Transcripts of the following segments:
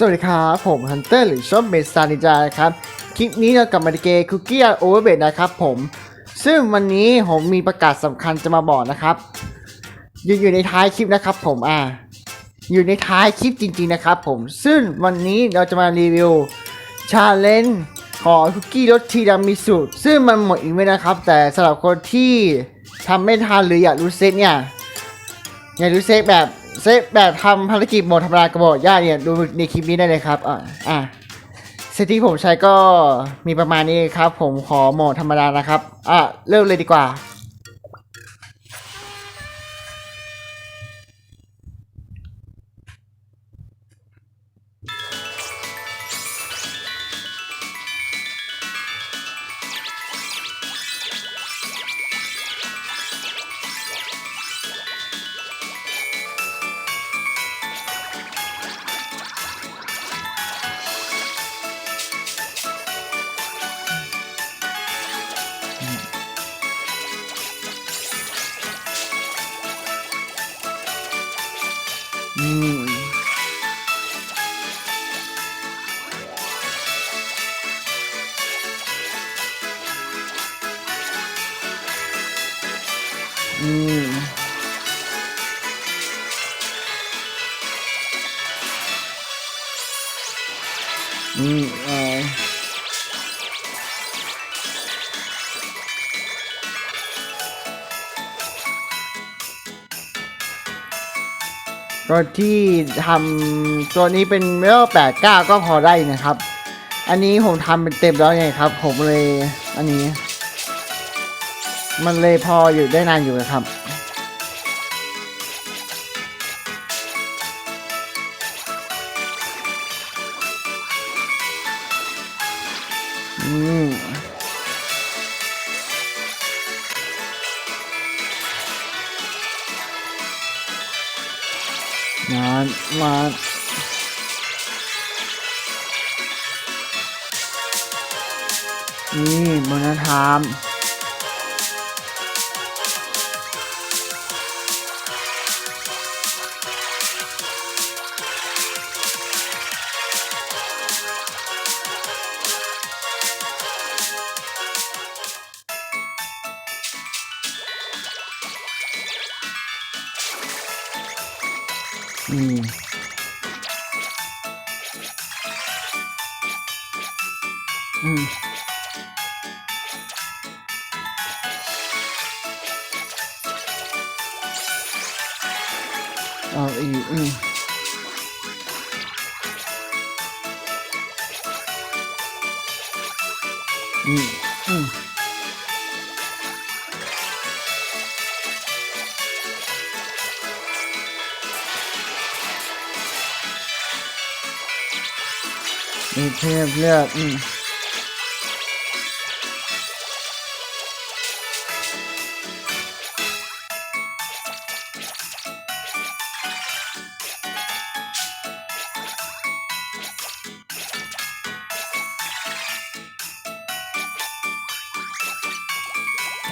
สวัสดีครับผมฮันเตอร์หรือชอบเบสซานิจาครับ คลิปนี้เรากลับมาในเกมคุกกี้โอเวอร์เบดนะครับผม ซึ่งวันนี้ผมมีประกาศสำคัญจะมาบอกนะครับ อยู่อยู่ในท้ายคลิปนะครับผมอ่า อยู่ในท้ายคลิปจริงๆนะครับผม ซึ่งวันนี้เราจะมารีวิวชาเลนจ์ของคุกกี้รสทีรามิสุซึ่งมันหมดอีกไม่นะครับ แต่สำหรับคนที่ทำไม่ทันหรืออยากรู้เซตเนี่ยอยากรู้เซตแบบ เซฟแบบทำภารกิจโหมดธรรมดากระบอกย่าเนี่ยดูในคลิปนี้ได้เลยครับอะอะเซตที่ผมใช้ก็มีประมาณนี้ครับ ผมขอโหมดธรรมดานะครับ อะเริ่มเลยดีกว่า อืมอืม รถที่ทำตัวนี้เป็นเมลแปดก้าก็พอได้นะครับ อันนี้ผมทำเป็นเต็มแล้วไงครับ ผมเลยอันนี้ มันเลยพออยู่ได้นานอยู่นะครับ มามานี่มนธรรม อืมอืมเอา มีเทพเลือดอืม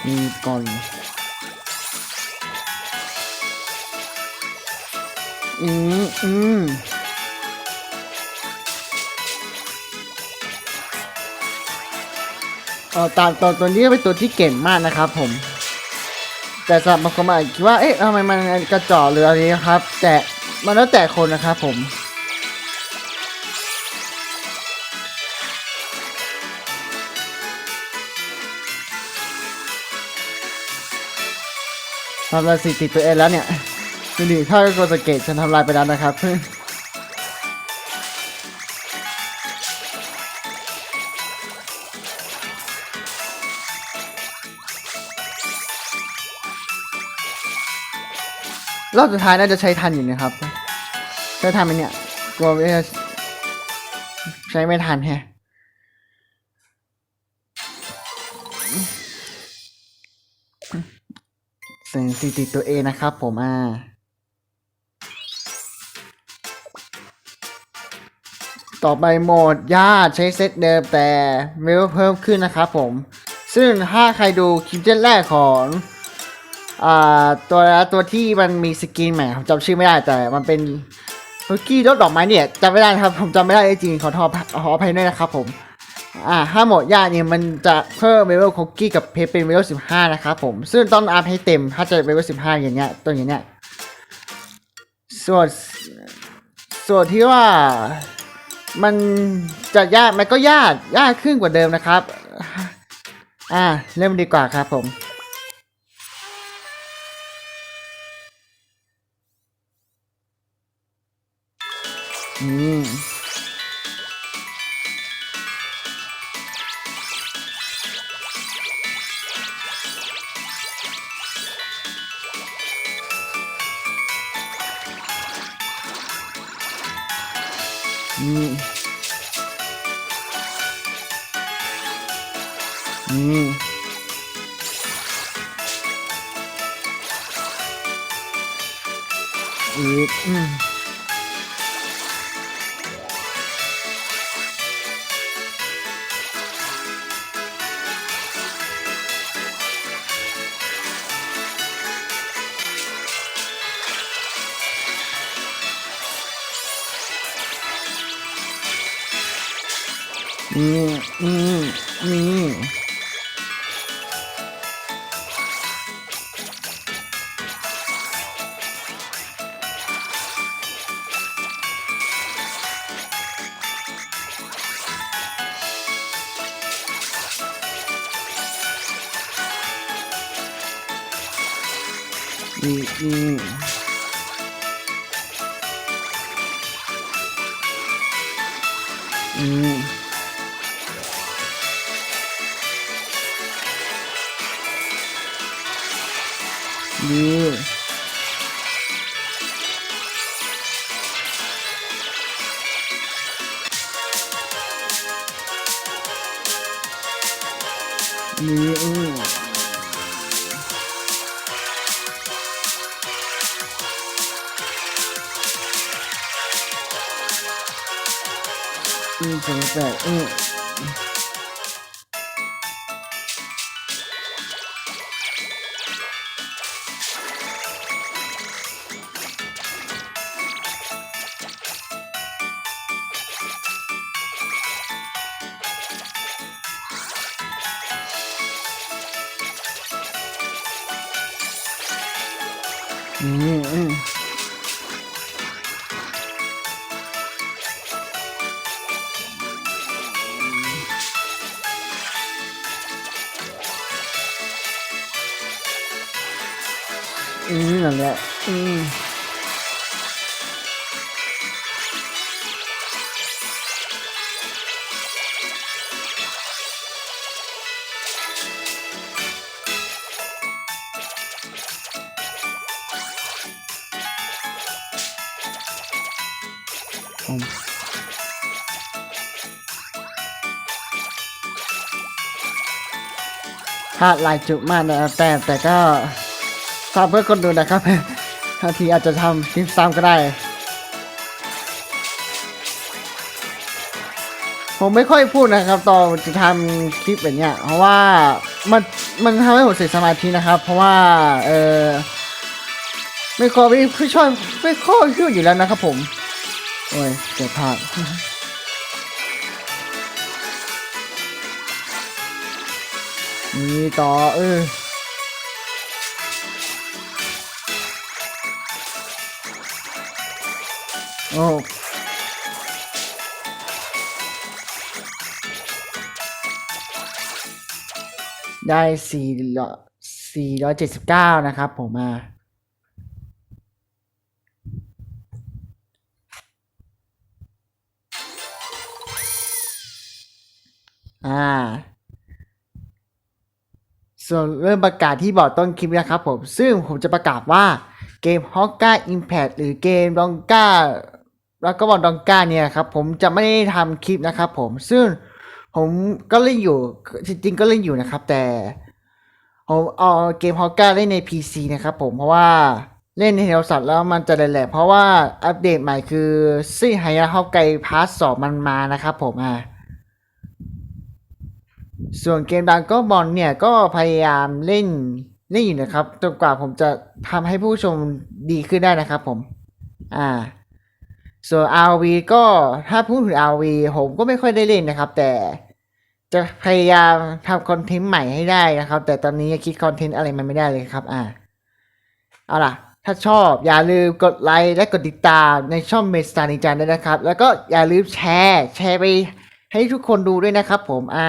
มีก่อนอืมอืม เออตามตัวตัวนี้เป็นตัวที่เก่งมากนะครับผม แต่สำหรับบางคนอาจจะคิดว่าเอ๊ะทำไมมันกระจอกหรืออะไรนะครับ แต่มันแล้วแต่คนนะครับผมทำลายสิติตัวเองแล้วเนี่ยดูดิถ้าโกสเกตฉันทำลายไปแล้วนะครับ รอบสุดท้ายน่าจะใช้ทันอยู่นะครับ ใช้ทันไหมเนี่ยกลัวไม่ใช้ไม่ทันแฮะเสียงสถิติตัวเองนะครับผมอ่าต่อไปโหมดญาติใช้เซตเดิมแต่เวลเพิ่มขึ้นนะครับผม ซึ่งถ้าใครดูคลิปเล่นแรกของ อ่าตัวตัวที่มันมีสกินใหม่ผมจำชื่อไม่ได้แต่มันเป็นคุกกี้รสดอกไม้เนี่ยจำไม่ได้นะครับผมจำไม่ได้จริงขอทษขออภัยด้วยนะครับผมอ่าห้าหมดยากเนี่ยมันจะเพิ่มเลเวลคุกกี้กับเพชรเป็นเลเวลสิบห้านะครับผมซึ่งต้องอัพให้เต็มถ้าจะเลเวลสิบห้าอย่างเงี้ยตัวอย่างเงี้ยส่วนส่วนที่ว่ามันจะยากมันก็ยากยากขึ้นกว่าเดิมนะครับ อ่าเริ่มดีกว่าครับผม อืมอืม อืมอีกอืม มือืมอือืมอืมดีดีอืมอืมสองแปดอืมอื มอืมอืมนั่นแหละ ผมพลาดหลายจุดมากนะครับแต่แต่ก็ทำเพื่อคนดูนะครับบางทีอาจจะทำคลิปซ้ำก็ได้ ผมไม่ค่อยพูดนะครับตอนจะทำคลิปแบบเนี้ย เพราะว่ามันมันทำให้ผมเสียสมาธินะครับ เพราะว่าเออไม่ค่อยไม่ค่อยไม่ค่อยพูดอยู่แล้วนะครับผม โอ้ยเจ็บพลาดนี่ต่อเออโอ้ได้สี่ร้อยสี่ร้อยเจ็ดสิบเก้านะครับผมมา อ่า ส่วนเริ่มประกาศที่บอกต้นคลิปนะครับผม ซึ่งผมจะประกาศว่าเกม h o k ก้า Impact หรือเกมดองก้าแล้วก็บอลดองก้าเนี่ยครับผมจะไม่ได้ทำคลิปนะครับผม ซึ่งผมก็เล่นอยู่จริงๆก็เล่นอยู่นะครับ แต่ผมเอาเกม h o k ก้าเล่นใน PC นะครับผมเพราะว่าเล่นในโทรศัพท์แล้วมันจะแหลกๆเพราะว่าอัปเดตใหม่คือซี่ไฮยาฮอกไกพาร์ทสองมันมานะครับผมอ่า ส่วนเกมดังก็บอลเนี่ยก็พยายามเล่นเล่นอยู่นะครับจนกว่าผมจะทำให้ผู้ชมดีขึ้นได้นะครับผม อ่า ส่วน RV ก็ถ้าพูดถึง RV ผมก็ไม่ค่อยได้เล่นนะครับ แต่จะพยายามทำคอนเทนต์ใหม่ให้ได้นะครับ แต่ตอนนี้ยังคิดคอนเทนต์อะไรมันไม่ได้เลยครับ อ่า เอาล่ะ ถ้าชอบอย่าลืมกดไลค์และกดติดตามในช่องเมสตานิจันด้วยนะครับ แล้วก็อย่าลืมแชร์ แชร์ไปให้ทุกคนดูด้วยนะครับผม อ่า